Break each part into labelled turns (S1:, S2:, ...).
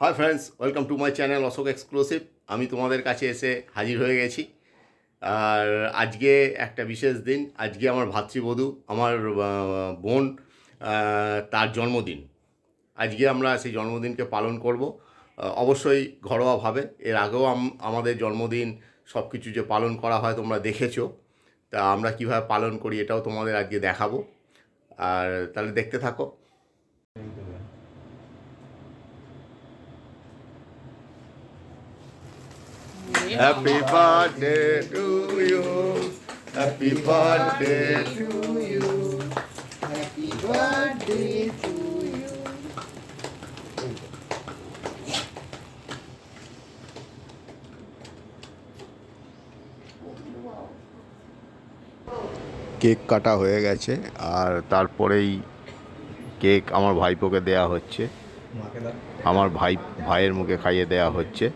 S1: Hi friends welcome to my channel Ashok exclusive আমি তোমাদের কাছে এসে হাজির হয়ে গেছি। আর আজকে একটা বিশেষ দিন, আজকে আমার ভাতৃবধূ, আমার বোন তার জন্মদিন। আজকে আমরা সেই জন্মদিনকে পালন করব। অবশ্যই ঘরোয়াভাবে। এর আগেও আম- আমাদের জন্মদিন সব কিছু যে পালন করা হয় তোমরা দেখেছ। তা আমরা কীভাবে পালন করি এটাও তোমাদের আজকে দেখাবো। আর তাহলে দেখতে থাকো। Happy birthday to you. Happy birthday to you.
S2: Happy birthday to you.
S1: Cake কাটা হয়ে গেছে আর তারপরেই কেক আমার ভাইপোকে দেয়া হচ্ছে আমার ভাই ভাইয়ের মুখে খাইয়ে দেয়া হচ্ছে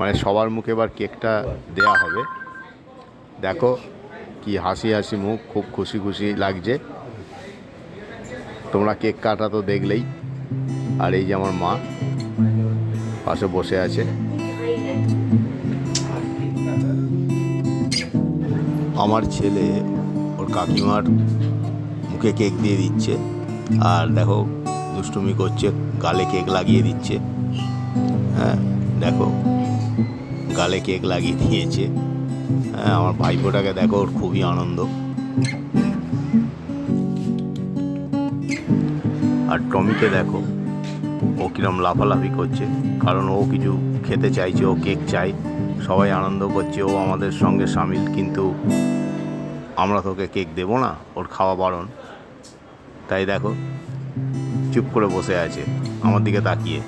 S1: মানে সবার মুখে এবার কেকটা দেয়া হবে। দেখো কি হাসি হাসি মুখ, খুব খুশি খুশি লাগছে। তোমরা কেক কাটা তো দেখলেই। আর এই যে আমার মা পাশে বসে আছে। আমার ছেলে ওর কাকিমার মুখে কেক দিয়ে দিচ্ছে। আর দেখো দুষ্টুমি করছে, গালে কেক লাগিয়ে দিচ্ছে। হ্যাঁ দেখো। গালে কেক লাগিয়ে দিয়েছে। হ্যাঁ আমার ভাইপোটাকে দেখো, ওর খুবই আনন্দ। আর টমিকে দেখো, ও কিরম লাফালাফি করছে। কারণ ও কিছু খেতে চাইছে, ও কেক চাই সবাই আনন্দ করছে, ও আমাদের সঙ্গে সামিল, কিন্তু আমরা তোকে কেক দেবো না, ওর খাওয়া বারণ। তাই দেখো, চুপ করে বসে আছে। আমার দিকে তাকিয়ে।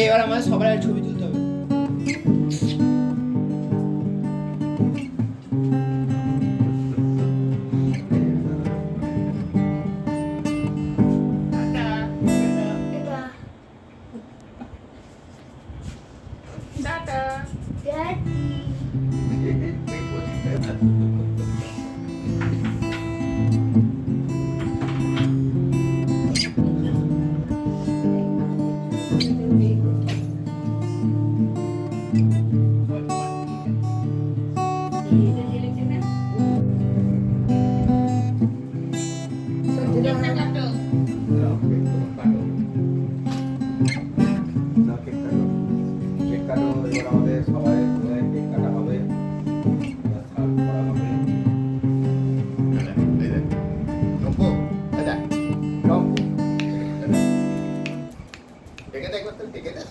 S2: এবার আমাদের সবার আগে ছবি তুলতে হবে।
S3: না, করা হবে।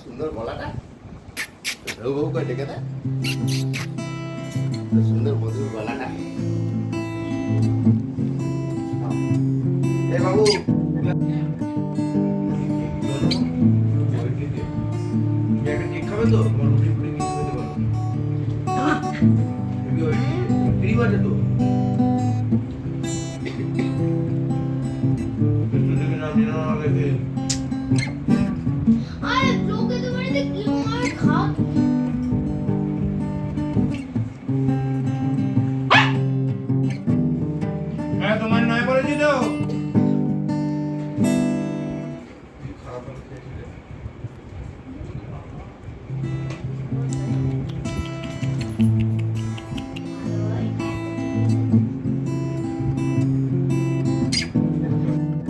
S1: সুন্দর গলাটা বউ বউ করে ডেকে দেয় সুন্দর মধুর
S3: তো? খেতে পারো। তো?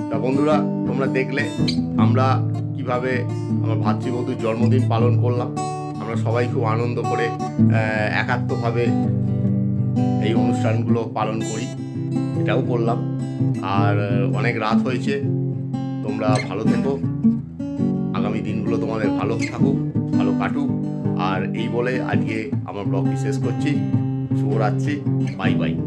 S3: হ্যাঁ,
S1: বন্ধুরা তোমরা দেখলে আমরা কীভাবে আমার ভাতৃবধূর জন্মদিন পালন করলাম। আমরা সবাই খুব আনন্দ করে একাত্মভাবে এই অনুষ্ঠানগুলো পালন করি, এটাও করলাম। আর অনেক রাত হয়েছে, তোমরা ভালো থেকো। আগামী দিনগুলো তোমাদের ভালো থাকুক, ভালো কাটুক। আর এই বলে আজকে আমার ব্লগটি শেষ করছি। শুভরাত্রি, বাই বাই।